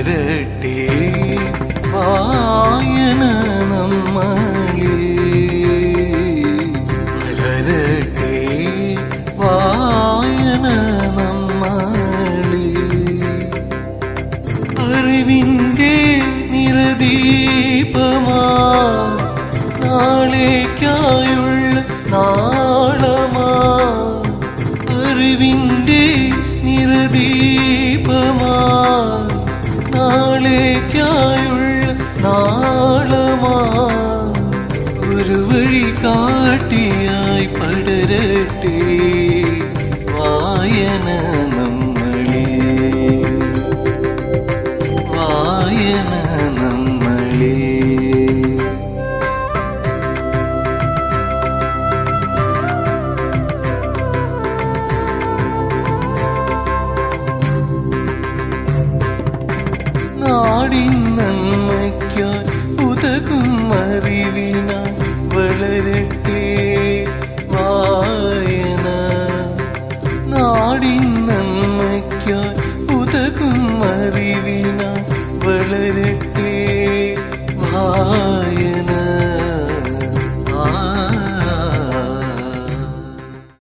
വരട്ടെ വായന നമ്മളിൽ. വളരട്ടെ വായന നമ്മളിൽ. അറിവിന്റെ നിരദീപമാ നാളേക്കായുള്ള നാളമാ. അറിവിന്റെ നിരദീപ വഴികാട്ടിയായി പടരട്ടെ വായന നമ്മളെ വായന നമ്മളെ നാടിൻ നന്മയ്ക്കായി ഉതകും അറിവിനായി വളരട്ടെ വായന നാടിൻ നന്മയ്ക്കായി ഉതകും അറിവിനായി